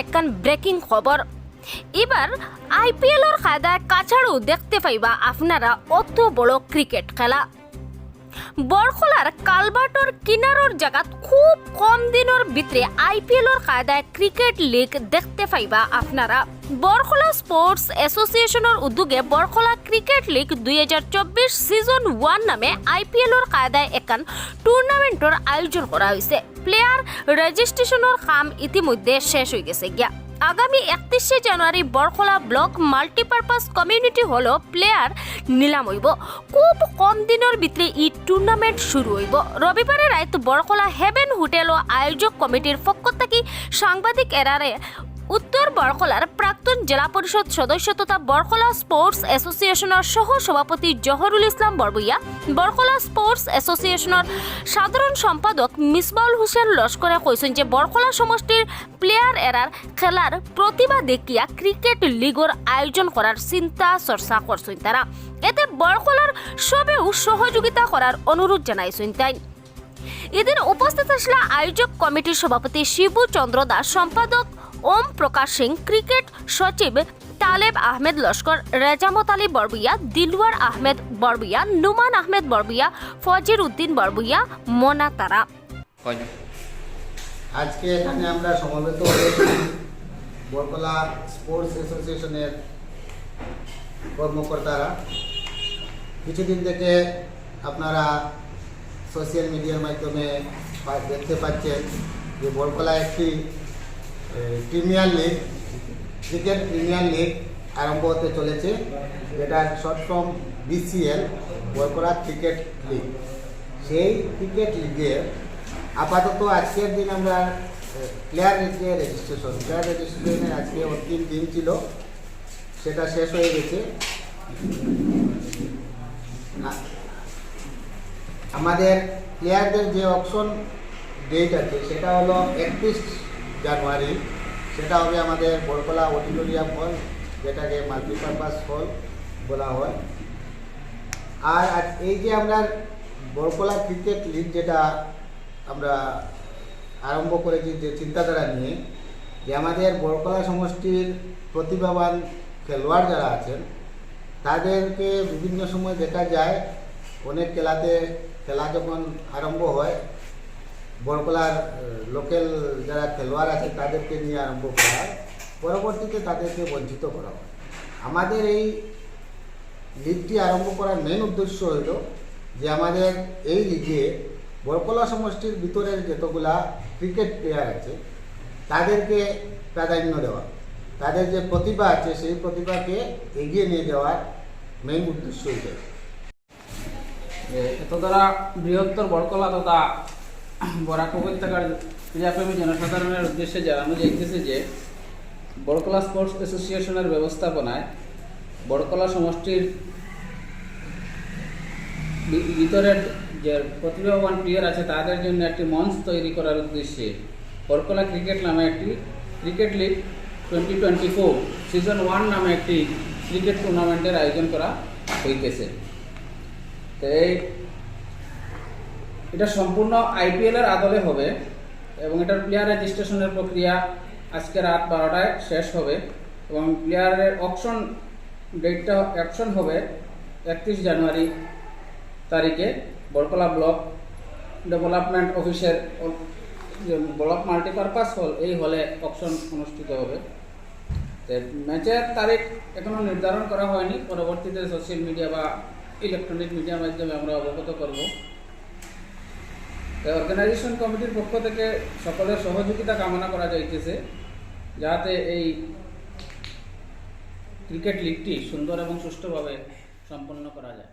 একখান ব্রেকিং খবর। এবার আইপিএলর কায়দায় কাছাড়ও দেখতে পাইবা আপনারা অত বড় ক্রিকেট খেলা। বরখলার কালবাটর কিনারর জায়গাত খুব কম দিনের ভিতরে আইপিএলর কায়দায় ক্রিকেট লিগ দেখতে পাইবা আপনারা। বরখলা স্পোর্টস এসোসিয়েশনের উদ্যোগে বরখলা ক্রিকেট লিগ দুই হাজার চব্বিশ সিজন ওয়ান নামে আইপিএলর কায়দায় একান টুর্নামেন্টর আয়োজন করা হয়েছে প্লেয়ার রেজিস্ট্রেশনের কাম ইতিমধ্যে শেষ হয়ে গেছে গিয়া। আগামী একত্রিশে January Barkala block multipurpose community hall player নিলাম হইব। খুব কম দিনের ভিতরে ই টুর্নামেন্ট শুরু হইব। রবিবারে রাইত বরকলা হেভেন হোটেল ও আয়োজক কমিটির পক্ষ থেকে সাংবাদিক এরারে উত্তর বরকলার প্রাক্তন জেলা পরিষদ সদস্য তথা বরকলা স্পোর্টস এসোসিয়েশনের সহ সভাপতি জহরুল ইসলাম বরবইয়া বরকলা স্পোর্টস এসোসিয়েশনের সাধারণ সম্পাদক মিসবাউল হোসেন লস্করে কইছেন যে বরকলা সমষ্টির প্লেয়ার এরার খেলার প্রতিভা দেখিয়া ক্রিকেট লিগর আয়োজন করার চিন্তা চর্চা করছেন তারা। এতে বরকলার সবেও সহযোগিতা করার অনুরোধ জানাইছেন তাই। এদিন উপস্থিত আসলে আয়োজক কমিটির সভাপতি শিবু চন্দ্র দাস সম্পাদক ওম প্রকাশ সিং ক্রিকেট সচিব তালেব আহমেদ লস্কর রেজামত আলী বরবুইয়া দিলওয়ার আহমেদ বরবুইয়া নুমান আহমেদ বরবুইয়া ফজির উদ্দিন বরবুইয়া মোনা তারা। আজকে এখানে আমরা সমবেত হয়েছি বরকলা স্পোর্টস অ্যাসোসিয়েশনের কর্মকর্তারা। কিছুদিন থেকে আপনারা সোশ্যাল মিডিয়ার মাধ্যমে দেখতে পাচ্ছেন যে বরকলা একটি premier league, cricket premier league আরম্ভ হতে চলেছে। যেটা short form BCL Barkala cricket league. সেই ক্রিকেট লিগে আপাতত আজকের দিন আমরা প্লেয়ার যে রেজিস্ট্রেশন প্লেয়ার রেজিস্ট্রেশনের আজকে অন্তিম দিন ছিল। সেটা শেষ হয়ে গেছে। আমাদের প্লেয়ারদের যে অপশন ডেট আছে, সেটা হলো একত্রিশ জানুয়ারি। সেটা হবে আমাদের বরকলা অডিটোরিয়াম হল, যেটাকে মাল্টিপারপাস হল বলা হয়। আর এই যে আমরা বরকলা ক্রিকেট লিগ যেটা আমরা আরম্ভ করেছি যে চিন্তাধারা নিয়ে, যে আমাদের বরকলা সমষ্টির প্রতিভাবান খেলোয়াড় যারা আছেন, তাদেরকে বিভিন্ন সময় দেখা যায় অনেক খেলাতে, খেলা যখন আরম্ভ হয় বরকলার লোকাল যারা খেলোয়াড় আছে, তাদেরকে নিয়ে আরম্ভ করা হয়। পরবর্তীতে তাদেরকে বঞ্চিত করা হয়। আমাদের এই লিগটি আরম্ভ করার মেন উদ্দেশ্য হলো যে, আমাদের এই লিগে বরকলা সমষ্টির ভিতরের যতগুলা ক্রিকেট প্লেয়ার আছে, তাদেরকে প্রাধান্য দেওয়া। তাদের যে প্রতিভা আছে, সেই প্রতিভাকে এগিয়ে নিয়ে যাওয়ার মেন উদ্দেশ্য এটা যে এত দ্বারা বৃহত্তর বরকলা তথা বরাক উপত্যকার ক্রীড়াপ্রেমী জনসাধারণের উদ্দেশ্যে জানানো যাইতেছে যে বড়কলা স্পোর্টস অ্যাসোসিয়েশনের ব্যবস্থাপনায় বড়কলা সমষ্টির ভিতরের যে প্রতিভাবান প্লেয়ার আছে তাদের জন্য একটি মঞ্চ তৈরি করার উদ্দেশ্যে বড়কলা ক্রিকেট নামে একটি cricket league twenty twenty four season one নামে একটি ক্রিকেট টুর্নামেন্টের আয়োজন করা হইতেছে। এই এটা সম্পূর্ণ আইপিএল এর আদলে হবে এবং এটার প্লেয়ার রেজিস্ট্রেশনের প্রক্রিয়া আজকে রাত বারোটায় শেষ হবে এবং প্লেয়ারের অপশন ডেটটা অপশন হবে একত্রিশ জানুয়ারি তারিখে বরকলা ব্লক ডেভেলপমেন্ট অফিসের ব্লক মাল্টিপারপাস হল, এই হলে অপশন অনুষ্ঠিত হবে। ম্যাচের তারিখ এখনও নির্ধারণ করা হয়নি, পরবর্তীতে সোশ্যাল মিডিয়া বা ইলেকট্রনিক মিডিয়ার মাধ্যমে আমরা অবগত করব। অর্গানাইজেশন কমিটির পক্ষ থেকে সকলের সহযোগিতা কামনা করা যাইতেছে, যাতে এই ক্রিকেট লিগটি সুন্দর এবং সুষ্ঠুভাবে সম্পন্ন করা যায়।